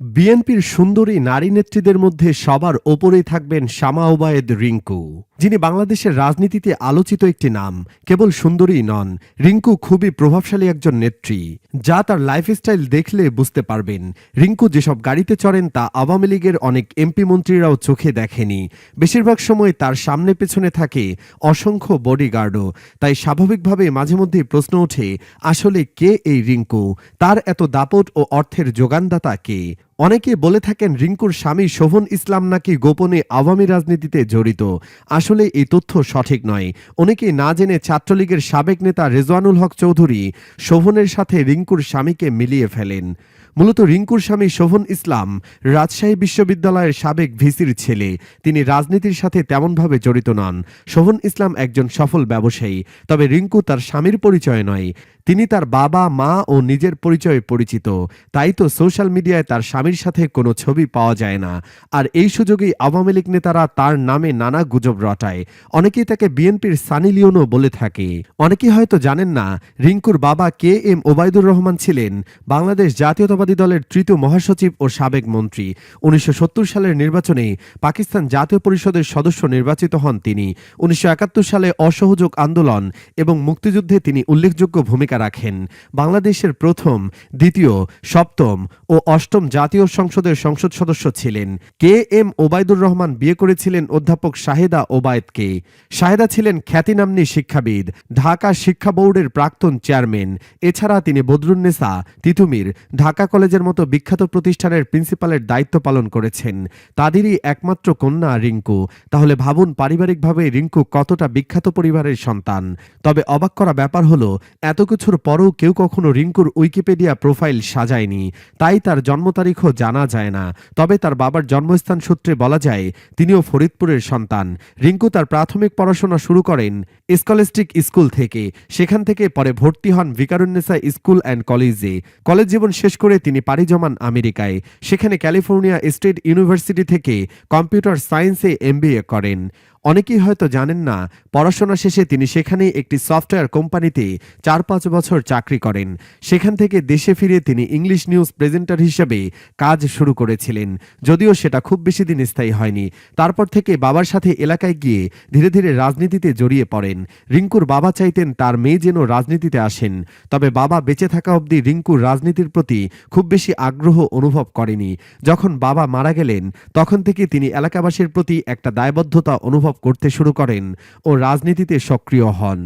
বিএনপির সুন্দরী নারী নেত্রীদের মধ্যে সবার ওপরেই থাকবেন শামা ওবায়েদ রিঙ্কু। যিনি বাংলাদেশের রাজনীতিতে আলোচিত একটি নাম, কেবল সুন্দরী নন, রিঙ্কু খুবই প্রভাবশালী একজন নেত্রী। যা তার লাইফস্টাইল দেখলে বুঝতে পারবেন, রিঙ্কু যেসব গাড়িতে চড়েন তা আওয়ামী লীগের অনেক এমপি মন্ত্রীরাও চোখে দেখেনি। বেশিরভাগ সময় তার সামনে পেছনে থাকে অসংখ্য বডিগার্ডও তাই স্বাভাবিকভাবে মাঝে মধ্যেই প্রশ্ন ওঠে, আসলে কে এই রিঙ্কু? তার এত দাপট ও অর্থের যোগানদাতা কে? অনেকে বলে থাকেন রিঙ্কুর স্বামী শোভন ইসলাম নাকি গোপনে আওয়ামী রাজনীতিতে জড়িত। আসলে এই তথ্য সঠিক নয়। অনেকে না জেনে ছাত্রলীগের সাবেক নেতা রেজওয়ানুল হক চৌধুরী শোভনের সাথে রিঙ্কুর স্বামীকে মিলিয়ে ফেলেন। মূলত রিঙ্কুর স্বামী শোভন ইসলাম, রাজশাহী বিশ্ববিদ্যালয়ের সাবেক ভিসির ছেলে। তিনি রাজনীতির সাথে তেমনভাবে জড়িত নন। শোভন ইসলাম একজন সফল ব্যবসায়ী, তবে রিঙ্কু তার স্বামীর পরিচয় নয়। তিনি তার বাবা, মা ও নিজের পরিচয়ে পরিচিত। তাই তো সোশ্যাল মিডিয়ায় তার স্বামীর সাথে কোনো ছবি পাওয়া যায় না। আর এই সুযোগেই আওয়ামী লীগ নেতারা তার নামে নানা গুজব রটায়। অনেকেই তাকে বিএনপির সানি লিওনও বলে থাকে। অনেকেই হয়তো জানেন না, রিঙ্কুর বাবা কে এম ওবায়দুর রহমান ছিলেন। বাংলাদেশ জাতীয়তাবাদী দলের তৃতীয় মহাসচিব ও সাবেক মন্ত্রী। উনিশশো সালের নির্বাচনে পাকিস্তান জাতীয় পরিষদের সদস্য নির্বাচিত হন তিনি। উনিশশো সালে অসহযোগ আন্দোলন এবং মুক্তিযুদ্ধে তিনি উল্লেখযোগ্য ভূমিকা রাখেন। বাংলাদেশের প্রথম, দ্বিতীয়, সপ্তম ও অষ্টম জাতীয় সংসদের সংসদ সদস্য ছিলেন। কে এম ওবায়দুর রহমান বিয়ে করেছিলেন অধ্যাপক শাহেদা ওবায়দকে। শাহেদা ছিলেন খ্যাতিনাম্নী শিক্ষাবিদ, ঢাকা শিক্ষা বোর্ডের প্রাক্তন চেয়ারম্যান। এছাড়া তিনি বদরুন্নেসা তিতুমির, ঢাকা কলেজের মতো বিখ্যাত প্রতিষ্ঠানের প্রিন্সিপালের দায়িত্ব পালন করেছেন। তাদেরই একমাত্র কন্যা রিঙ্কু। তাহলে ভাবুন পারিবারিকভাবে রিঙ্কু কতটা বিখ্যাত পরিবারের সন্তান। তবে অবাক করা ব্যাপার হলো, এত কিছুর পরও কেউ কখনো রিঙ্কুর উইকিপিডিয়া প্রোফাইল সাজায়নি। তাই তার জন্ম তারিখও জানা যায় না। তবে তার বাবার জন্মস্থান সূত্রে বলা যায়, তিনিও ফরিদপুরের সন্তান। রিঙ্কু তার প্রাথমিক পড়াশোনা শুরু করেন স্কলেস্টিক স্কুল থেকে। সেখান থেকে পরে ভর্তি হন ভিকারুন্নেসা স্কুল অ্যান্ড কলেজে। কলেজ জীবন শেষ করে তিনি পাড়ি জমান আমেরিকায়। সেখানে ক্যালিফোর্নিয়া স্টেট ইউনিভার্সিটি থেকে কম্পিউটার সায়েন্সে এমবিএ করেন। অনেকেই হয়তো জানেন না, পড়াশোনা শেষে তিনি সেখানেই একটি সফটওয়্যার কোম্পানিতে চার পাঁচ বছর চাকরি করেন। সেখান থেকে দেশে ফিরে তিনি ইংলিশ নিউজ প্রেজেন্টার হিসেবে কাজ শুরু করেছিলেন। যদিও সেটা খুব বেশি দিন স্থায়ী হয়নি। তারপর থেকে বাবার সাথে এলাকায় গিয়ে ধীরে ধীরে রাজনীতিতে জড়িয়ে পড়েন। রিঙ্কুর বাবা চাইতেন তার মেয়ে যেন রাজনীতিতে আসেন। তবে বাবা বেঁচে থাকা অবধি রিঙ্কুর রাজনীতির প্রতি খুব বেশি আগ্রহ অনুভব করেনি। যখন বাবা মারা গেলেন, তখন থেকে তিনি এলাকাবাসীর প্রতি একটা দায়বদ্ধতা অনুভব করতে শুরু করেন ও রাজনীতিতে সক্রিয় হন।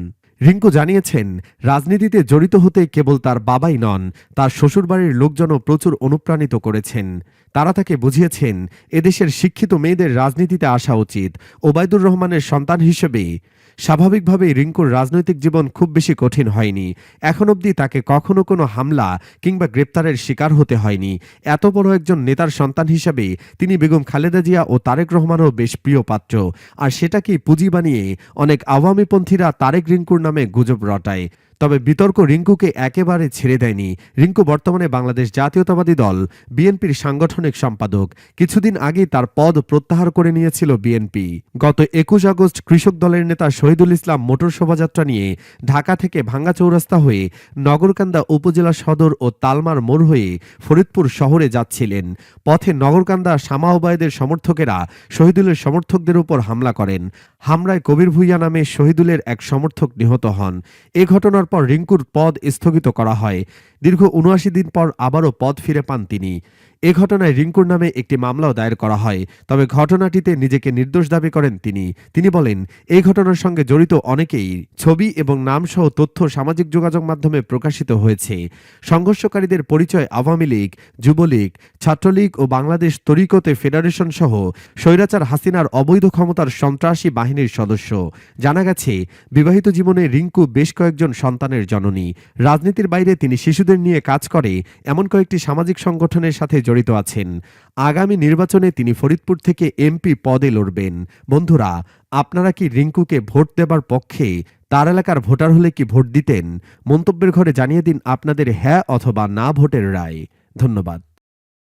রিঙ্কু জানিয়েছেন, রাজনীতিতে জড়িত হতে কেবল তার বাবাই নন, তার শ্বশুরবাড়ির লোকজনও প্রচুর অনুপ্রাণিত করেছেন। তারা তাকে বুঝিয়েছেন, এদেশের শিক্ষিত মেয়েদের রাজনীতিতে আসা উচিত, ওবায়দুর রহমানের সন্তান হিসেবে। স্বাভাবিকভাবেই রিঙ্কুর রাজনৈতিক জীবন খুব বেশি কঠিন হয়নি। এখন অবধি তাকে কখনো কোনো হামলা কিংবা গ্রেপ্তারের শিকার হতে হয়নি। এত বড় একজন নেতার সন্তান হিসেবে তিনি বেগম খালেদা জিয়া ও তারেক রহমানও বেশ প্রিয় পাত্র। আর সেটাকেই পুঁজি বানিয়ে অনেক আওয়ামীপন্থীরা তারেক রিঙ্কুর নামে গুজব রটায়। তবে বিতর্ক রিঙ্কুকে একেবারে ছেড়ে দেয়নি। রিঙ্কু বর্তমানে বাংলাদেশ জাতীয়তাবাদী দল, বিএনপির সাংগঠনিক সম্পাদক। কিছুদিন আগেই তার পদ প্রত্যাহার করে নিয়েছিল বিএনপি। গত একুশ আগস্ট কৃষক দলের নেতা শহীদুল ইসলাম মোটর শোভাযাত্রা নিয়ে ঢাকা থেকে ভাঙ্গা চৌরাস্তা হয়ে নগরকান্দা উপজেলা সদর ও তালমার মোড় হয়ে ফরিদপুর শহরে যাচ্ছিলেন। পথে নগরকান্দা শামা ওবায়দের সমর্থকেরা শহীদুলের সমর্থকদের উপর হামলা করেন। হামলায় কবির ভুইয়া নামে শহীদুলের এক সমর্থক নিহত হন। এ ঘটনার পর রিঙ্কুর পদ স্থগিত করা হয়। দীর্ঘ উনআশি দিন পর আবারও পদ ফিরে পান তিনি। এ ঘটনায় রিঙ্কুর নামে একটি মামলাও দায়ের করা হয়। তবে ঘটনাটিতে নিজেকে নির্দোষ দাবি করেন তিনি। তিনি বলেন এই ঘটনার সঙ্গে জড়িত অনেকেই ছবি এবং নামসহ তথ্য সামাজিক যোগাযোগ মাধ্যমে প্রকাশিত হয়েছে। সংঘর্ষকারীদের পরিচয় আওয়ামী লীগ, যুবলীগ, ছাত্রলীগ ও বাংলাদেশ তরিকতে ফেডারেশন সহ স্বৈরাচার হাসিনার অবৈধ ক্ষমতার সন্ত্রাসী বাহিনীর সদস্য। জানা গেছে, বিবাহিত জীবনে রিঙ্কু বেশ কয়েকজন সন্তানের জননী। রাজনীতির বাইরে তিনি শিশুদের নিয়ে কাজ করে, এমন কয়েকটি সামাজিক সংগঠনের সাথে জড়িত আছেন। আগামী নির্বাচনে তিনি ফরিদপুর থেকে এমপি পদে লড়বেন। বন্ধুরা, আপনারা কি রিঙ্কুকে ভোট দেবার পক্ষে তার এলাকার ভোটার হলে কি ভোট দিতেন? মন্তব্যের ঘরে জানিয়ে দিন আপনাদের হ্যাঁ অথবা না ভোটের রায়। ধন্যবাদ।